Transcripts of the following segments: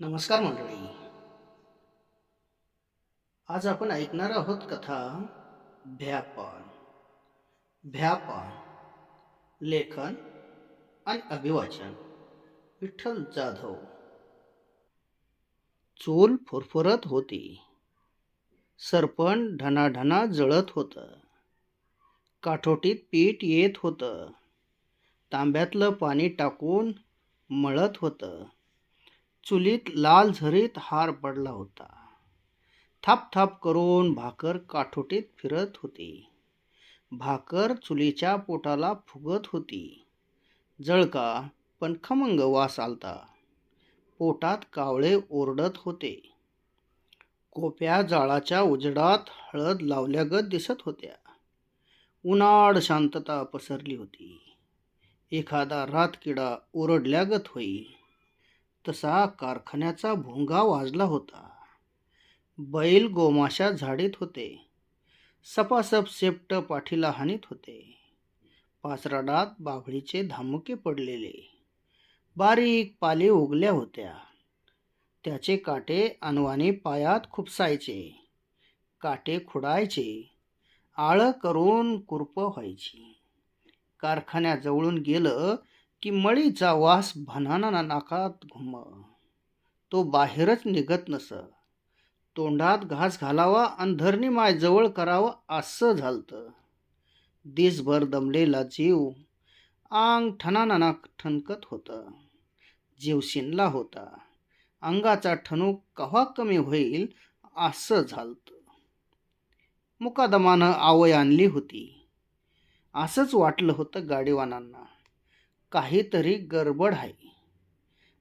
नमस्कार मंडळी. आज आपण ऐकणार आहोत कथा भ्यापण भ्यापण लेखन आणि अभिवाचन. विठ्ठल जाधव. चूल फुरफुरत होती. सरपण ढनाढना जळत होतं. काठोटीत पीठ येत होतं. तांब्यातलं पाणी टाकून मळत होतं. चुलीत लाल झरीत हार पडला होता. थाप थाप करून भाकर काठोटीत फिरत होती. भाकर चुलीच्या पोटाला फुगत होती. जळका पण खमंग वास आलता. पोटात कावळे ओरडत होते. कोप्या जाळाच्या उजडात हळद लावल्यागत दिसत होत्या. उन्हाळ शांतता पसरली होती. एखादा रातकिडा ओरडल्यागत होई. तसा कारखान्याचा भोंगा वाजला होता. बैल गोमाशा झाडीत होते. सपासप सेपट पाठीला हानीत होते. पाचराडात बाभळीचे धामुके पडलेले. बारीक पाले उगल्या होत्या. त्याचे काटे अनवाने पायात खुपसायचे. काटे खुडायचे. आळं करून कुरप व्हायची. कारखान्याजवळून गेलं की मळीचा वास भनाना नाकात घुम. तो बाहेरच निघत नस. तोंडात घास घालावा आणि माय जवळ करावं असं झालतं. दिसभर दमलेला जीव आंग ठणाना ठणकत होतं. जीव शिनला होता. अंगाचा ठणूक कव्हा कमी होईल असं झालतं. मुकादमानं आवय आणली होती. असंच वाटलं होतं गाडीवानांना काहीतरी गडबड आहे.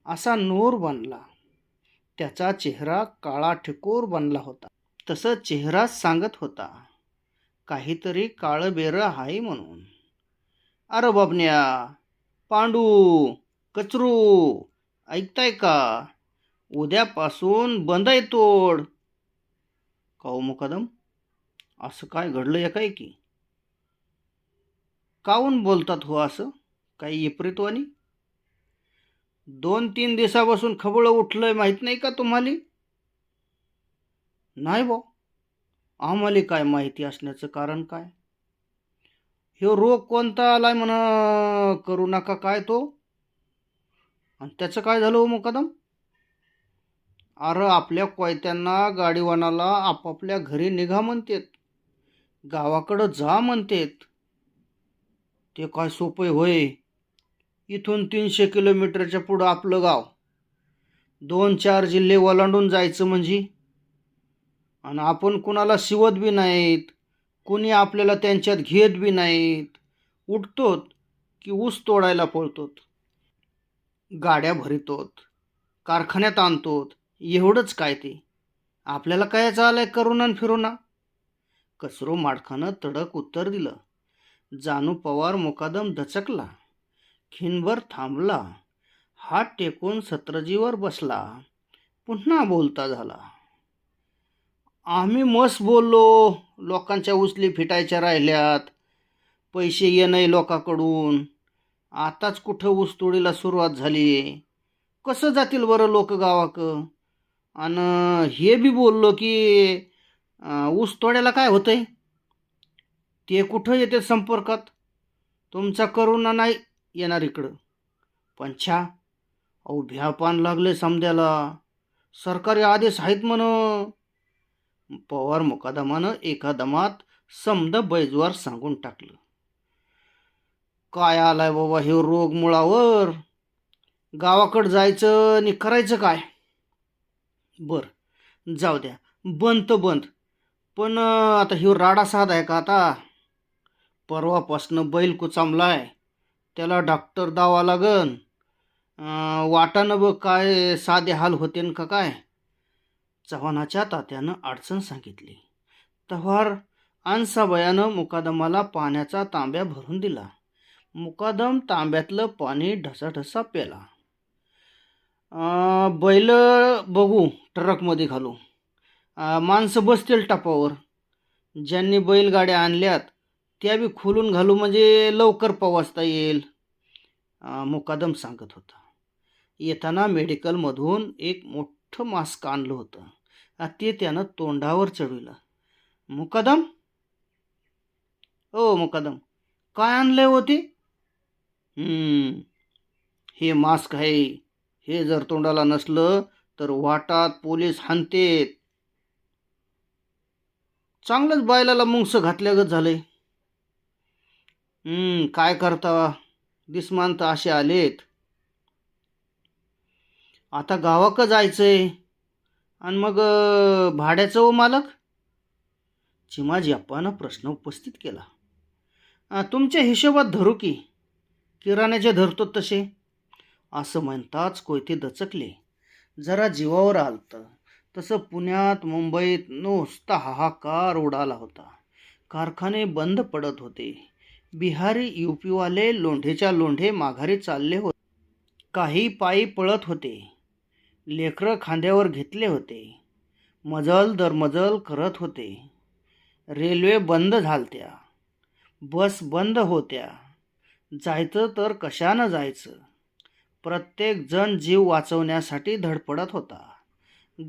असा नोर बनला. त्याचा चेहरा काळा ठिकोर बनला होता. तसं चेहराच सांगत होता काहीतरी काळं बेरं आहे म्हणून. अरे बाबण्या पांडू कचरू ऐकताय का? उद्यापासून बंद आहे तोड. काऊ मुकदम? असं काय घडलं या काय की काऊन बोलतात हो असं? काही विपरीतवानी दोन तीन दिवसापासून खबळ उठलंय माहीत नाही का तुम्हाला? नाही भाऊ. आम्हाला काय माहिती असण्याचं कारण काय? ह्यो रोग कोणता आलाय म्हण करू नका काय तो? आणि त्याचं काय झालं हो मुकादम? अरे आपल्या कोयत्यांना गाडीवानाला आपापल्या घरी निघा म्हणतेत. गावाकडं जा म्हणतेत. ते काय सोपं होय? इथून तीनशे किलोमीटरच्या पुढं आपलं गाव. दोन चार जिल्हे ओलांडून जायचं म्हणजे? आणि आपण कुणाला शिवत बी नाहीत कुणी आपल्याला त्यांच्यात घेत बी नाहीत उठतोत की ऊस तोडायला पळतोत. गाड्या भरितोत कारखान्यात आणतोत एवढंच काय ते? आपल्याला काय चालय करुणा फिरुना? कचरो माडखानं तडक उत्तर दिलं. जानू पवार मुकादम दचकला खिनभर थांबला. हात टेकून सत्रजीवर बसला. पुन्हा बोलता झाला. आम्ही मस्त बोललो. लोकांच्या उचली फिटायच्या राहिल्यात. पैसे येणं लोकाकडून. आताच कुठं ऊसतोडीला सुरुवात झाली? कसं जातील बरं लोक गावाक? आणि हे बी बोललो की ऊसतोड्याला काय होतंय? ते कुठं येते संपर्कात? तुमचा करुणा नाही. येणार इकडं. पण छा अहो भ्यापान लागले समद्याला. सरकारी आदेश आहेत म्हण. पवार मुकादमानं एका दमात समद बैजवार सांगून टाकलं. काय आलाय बाबा हे रोग मुळावर? गावाकडं जायचं आणि करायचं काय? बर जाऊ द्या. बंद तर बंद. पण आता हिव राडा साध आहे का आता? परवापासनं बैल कुचामलाय. त्याला डॉक्टर दावा लागन. वाटानं बघ काय साधे हाल होतेन का काय. चव्हाणाच्या तात्यानं अडचण सांगितली. तव्हार अन्साबयानं मुकादमाला पाण्याचा तांब्या भरून दिला. मुकादम तांब्यातलं पाणी ढसाढसा प्याला. बैल बघू ट्रकमध्ये घालू. माणसं बसतील टापावर. ज्यांनी बैलगाड्या आणल्यात त्या बी खोलून घालू म्हणजे लवकर पवासता येईल. मुकादम सांगत होता. येताना मेडिकलमधून एक मोठं मास्क आणलं होतं. ते त्यानं तोंडावर चढविलं. मुकादम? ओ मुकादम. काय आणलंय होती हे मास्क आहे. हे जर तोंडाला नसलं तर वाटात पोलीस हाणतेत. चांगलंच बायलाला मुंगस घातल्यागत झालंय. काय करता? दिसमान तर असे आलेत. आता गावाक जायचंय. आणि मग भाड्याचं ओ मालक? चिमाजी अप्पानं प्रश्न उपस्थित केला. तुमच्या हिशोबात धरू की. किराण्याचे धरतो तसे. असं म्हणताच कोयते दचकले. जरा जीवावर आलतं. तसं पुण्यात मुंबईत नुसता हाहाकार उडाला होता. कारखाने बंद पडत होते. बिहारी युपीवाले लोंढेच्या लोंढे माघारी चालले होते. काही पायी पळत होते. लेकरं खांद्यावर घेतले होते. मजल दर मजल करत होते. रेल्वे बंद झालत्या. बस बंद होत्या. जायचं तर कशानं जायचं? प्रत्येक जण जीव वाचवण्यासाठी धडपडत होता.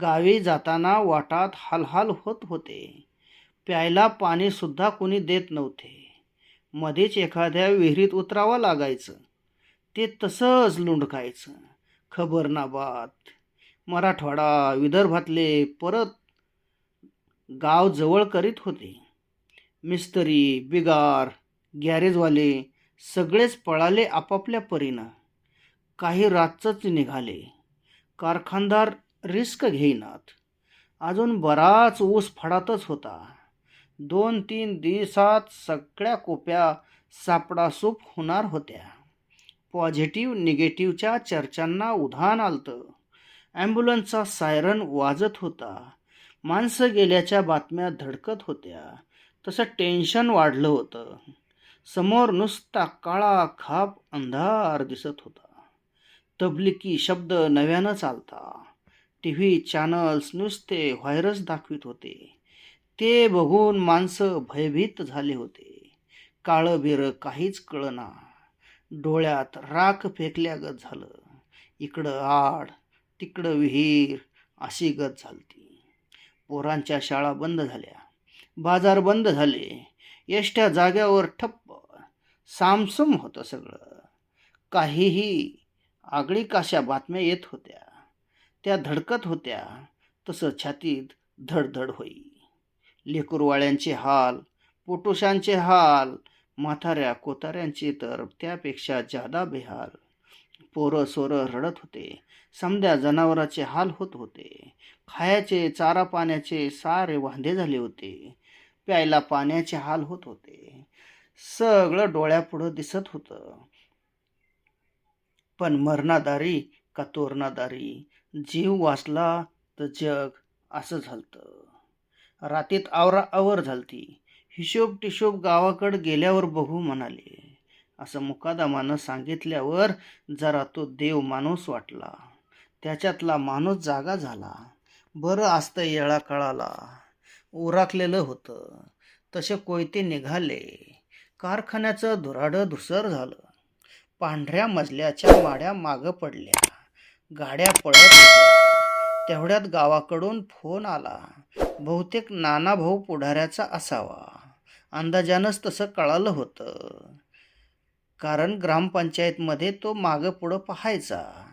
गावी जाताना वाटात हालहाल होत होते. प्यायला पाणीसुद्धा कुणी देत नव्हते. मध्येच एखाद्या विहिरीत उतरावं लागायचं. ते तसंच लुंडकायचं. खबर मराठवाडा विदर्भातले परत गाव जवळ करीत होते. मिस्त्री बिगार गॅरेजवाले सगळेच पळाले आपापल्या परीनं. काही रातचंच निघाले. कारखानदार रिस्क घेईनात. अजून बराच ऊस फडातच होता. दोन तीन दिवसात सगळ्या कोप्या सापडासूप होणार होत्या. पॉझिटिव्ह निगेटिव्हच्या चर्चांना उधाण आलतं. ॲम्ब्युलन्सचा सायरन वाजत होता. माणसं गेल्याच्या बातम्या धडकत होत्या. तसं टेन्शन वाढलं होतं. समोर नुसता काळा खाप अंधार दिसत होता. तबलिकी शब्द नव्यानं चालता टी व्ही चॅनल्स नुसते व्हायरस दाखवित होते. ते बघून माणसं भयभीत झाले होते. काळं बिरं काहीच कळना. डोळ्यात राख फेकल्यागत झालं. इकडं आड तिकडं विहीर अशी गत झालती. पोरांच्या शाळा बंद झाल्या. बाजार बंद झाले. येष्ट्या जाग्यावर ठप्प. सामसुम होतं सगळं. काहीही आगळी काशा बातम्या येत होत्या. त्या धडकत होत्या. तसं छातीत धडधड होई. लेकरवाळ्यांचे हाल पोटोशांचे हाल म्हाताऱ्या कोताऱ्यांचे तर त्यापेक्षा जादा बेहाल. पोरं सोरं रडत होते समद्या जनावराचे हाल होत होते खायाचे चारा पाण्याचे सारे वांधे झाले होते प्यायला पाण्याचे हाल होत होते. सगळं डोळ्यापुढं दिसत होतं. पण मरणादारी का तोरणादारी? जीव वाचला तर जग असं झालतं. रातीत आवरा आवर झालती. हिशोब टिशोब गावाकडं गेल्यावर बघू म्हणाले. असं मुकादमानं सांगितल्यावर जरा तो देव माणूस वाटला. त्याच्यातला माणूस जागा झाला. बरं असतं येळा कळाला. उराकलेलं होतं. तसे कोयते निघाले. कारखान्याचं धुराडं धुसर झालं. पांढऱ्या मजल्याच्या माड्या मागं पडल्या. गाड्या पळत होत्या. तेवढ्यात गावाकडून फोन आला. बहुतेक नाना भाऊ पुढाऱ्याचा असावा. अंदाजानंच तसं कळालं होतं. कारण ग्रामपंचायतमध्ये तो मागं पुढं पाहायचा.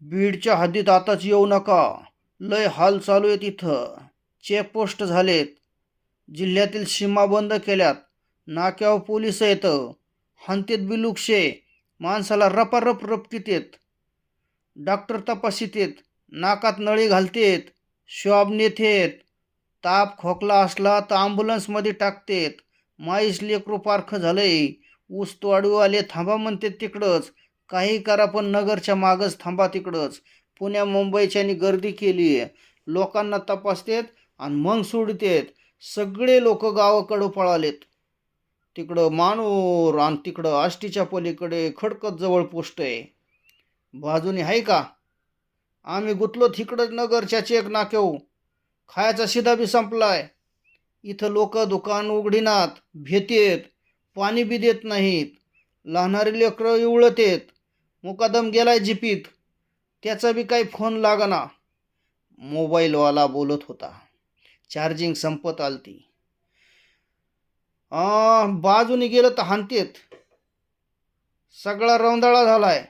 बीडच्या हद्दीत आताच येऊ नका. लय हाल चालू आहे तिथं चेकपोस्ट झालेत. जिल्ह्यातील सीमा बंद केल्यात. नाक्यावर पोलीस येतं हंतीत बिलुक्षे माणसाला रपारप रपतीत येत डॉक्टर तपासित नाकात नळी घालतेत. श्वाब आहेत ताप खोकला असला तर ॲम्ब्युलन्समध्ये टाकतेत. माईस लेकरू पारखं झालंय. ऊस तोडूवाले थांबा म्हणते तिकडंच. काही करा पण नगरच्या मागच थांबा तिकडंच. पुण्या मुंबईच्यानी गर्दी केली. आहे लोकांना तपासतेत आणि मग सोडतेत. सगळे लोक गावाकडं पळालेत. तिकडं मानूर आणि तिकडं आष्टीच्या पलीकडे खडकत जवळ पोस्ट आहे. बाजूने आहे का? आम्ही गुतलो तिकडं नगरच्या चेक नाक्याव खायचा शिधा बी संपलाय. इथं लोक दुकान उघडीनात भेतेत पाणी बी देत नाहीत. लहानारी लेकरं इवळत येत मुकादम गेलाय जिपीत. त्याचा बी काही फोन लागना. मोबाईलवाला बोलत होता. चार्जिंग संपत आलती. बाजूने गेलं तर हानतेत. सगळा रौंदाळा झालाय.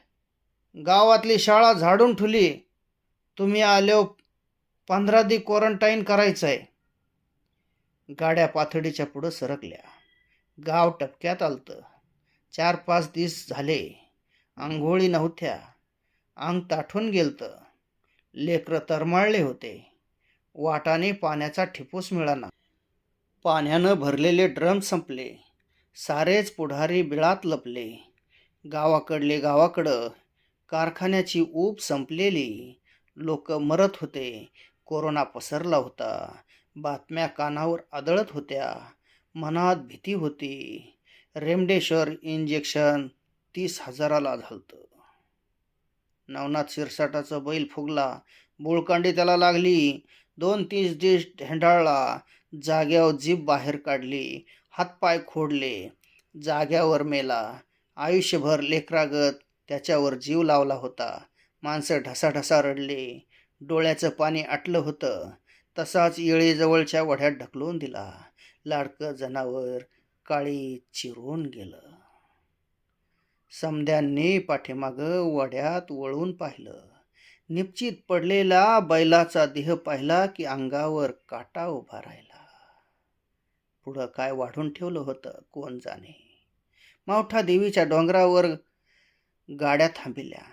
गावातली शाळा झाडून ठुली. तुम्ही आलो पंधरा दि क्वारंटाईन करायचं आहे गाड्या पाथडीच्या पुढं सरकल्या. गाव टपक्यात आलतं. चार पाच दिस झाले. आंघोळी नव्हत्या. अंग ताठून गेलतं. लेकरं तरमाळले होते. वाटाने पाण्याचा ठिपूस मिळाला. पाण्यानं भरलेले ड्रम संपले. सारेच पुढारी बिळात लपले. गावाकडले गावाकडं कारखान्याची ऊब संपलेली. लोक मरत होते. कोरोना पसरला होता. बातम्या कानावर आदळत होत्या. मनात भीती होती. रेमडेश्वर इंजेक्शन तीस हजाराला झालतं. नवनाथ शिरसाटाचा बैल फुगला. बोळकांडी त्याला लागली. दोन तीस दिस ढेंडाळला जाग्यावर जीभ बाहेर काढली. हातपाय खोडले. जाग्यावर मेला. आयुष्यभर लेकरागत त्याच्यावर जीव लावला होता. माणसं ढसाढसा रडले. डोळ्याचं पाणी आटलं होतं. तसाच येळीजवळच्या वढ्यात ढकलून दिला. लाडकं जनावर काळी चिरून गेलं. समध्यांनी पाठीमागं वड्यात वळून पाहिलं. निपचित पडलेला बैलाचा देह पाहिला की अंगावर काटा उभा राहिला. पुढं काय वाढून ठेवलं होतं? कोण जाणे? मावठा देवीच्या डोंगरावर गाड्या थांबिल्या.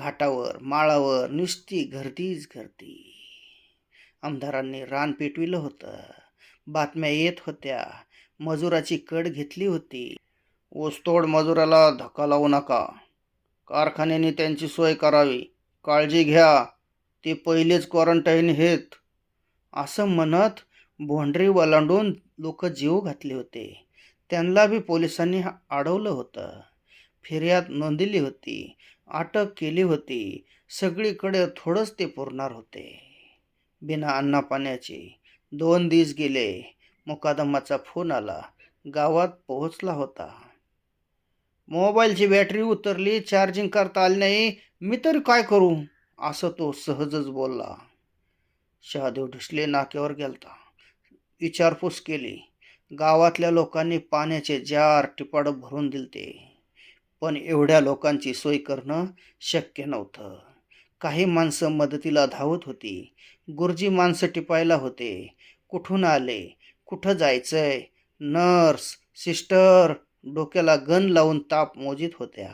घाटावर माळावर नुसती गर्दीच गर्दी आमदारांनी रान पेटविलं होतं. बातम्या येत होत्या. मजुराची कड घेतली होती. ओसतोड मजुराला धक्का लावू नका. कारखान्याने त्यांची सोय करावी. काळजी घ्या. ते पहिलेच क्वारंटाईन आहेत असं म्हणत भोंडरी वलांडून लोक जीव घातले होते. त्यांना बी पोलिसांनी अडवलं होतं. फिर्याद नोंदली होती. अटक केली होती. सगळीकडे थोडंच ते पुरणार होते. बिना अन्ना पाण्याचे दोन दिवस गेले. मुकादमाचा फोन आला. गावात पोहोचला होता. मोबाईलची बॅटरी उतरली. चार्जिंग करता आली नाही. मी तरी काय करू? असं तो सहजच बोलला. शहादेव ढुसले नाक्यावर गेलता. विचारपूस केली. गावातल्या लोकांनी पाण्याचे जार टिपाडं भरून दिलते. पण एवढ्या लोकांची सोय करणं शक्य नव्हतं. काही माणसं मदतीला धावत होती. गुरुजी माणसं टिपायला होते. कुठून आले? कुठं जायचंय? नर्स सिस्टर डोक्याला गन लावून ताप मोजित होत्या.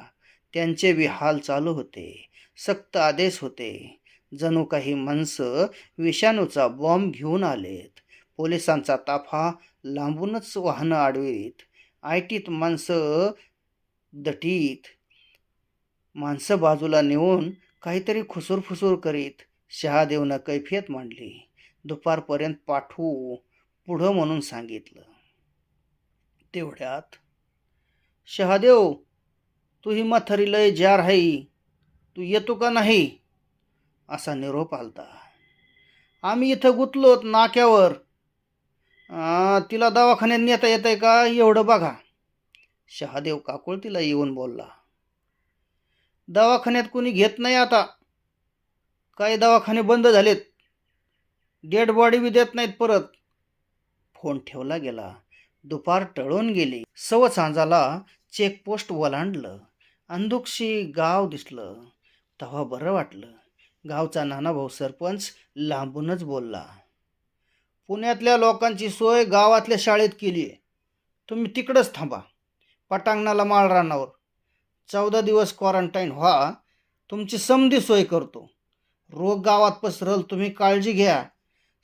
त्यांचे बी हाल चालू होते. सक्त आदेश होते. जणू काही माणसं विषाणूचा बॉम्ब घेऊन आलेत. पोलिसांचा ताफा लांबूनच वाहनं आडवीत. आयटीत माणसं दटीत. माणसं बाजूला नेऊन काहीतरी खुसूरफुसूर करीत शहादेवनं कैफियत मांडली. दुपारपर्यंत पाठवू पुढं म्हणून सांगितलं. तेवढ्यात शहादेव तू ही म्हातारी लय जार आहे तू येतो का नाही? असा निरोप आलता. आम्ही इथं गुतलोत नाक्यावर. आ, तिला दवाखान्यात नेता येत आहे का? एवढं बघा. शहादेव काकुळतीला येऊन बोलला दवाखान्यात कोणी घेत नाही आता. काही दवाखाने बंद झालेत. डेड बॉडी बी देत नाहीत परत. फोन ठेवला गेला. दुपार टळून गेली. सव सांजाला चेकपोस्ट ओलांडलं. अंदुक्षी गाव दिसलं. तेव्हा बरं वाटलं. गावचा नानाभाऊ सरपंच लांबूनच बोलला पुण्यातल्या लोकांची सोय गावातल्या शाळेत केली आहे तुम्ही तिकडंच थांबा. पटांगणाला माळ रानावर. चौदा दिवस क्वारंटाईन व्हा. तुमची समधी सोय करतो. रोग गावात पसरल तुम्ही काळजी घ्या.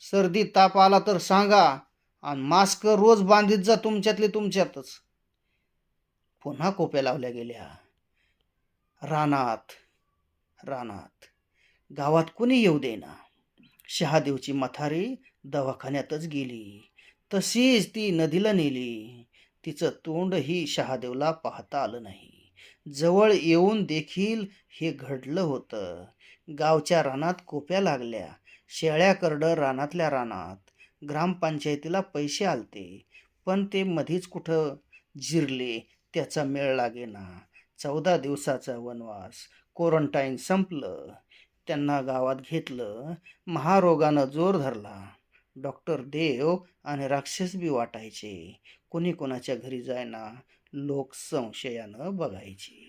सर्दी ताप आला तर सांगा. आणि मास्क रोज बांधित जा तुमच्यातले तुमच्यातच. पुन्हा कोप्या लावल्या गेल्या. रानात रानात. गावात कुणी येऊ देना शहादेवची मथारी दवाखान्यातच गेली. तशीच ती नदीला नेली. तिचं तोंडही शहादेवला पाहता आलं नाही. जवळ येऊन देखील हे घडलं होतं. गावच्या रानात कोप्या लागल्या. शेळ्या करडं रानातल्या रानात. ग्रामपंचायतीला पैसे आलते. पण ते मधीच कुठं? जिरले त्याचा मेळ लागेना. चौदा दिवसाचा वनवास. क्वारंटाईन संपलं. त्यांना गावात घेतलं. महारोगानं जोर धरला. डॉक्टर देव आणि राक्षस बी वाटायचे. कोणी कोणाच्या घरी जायना लोक संशयानं बघायचे.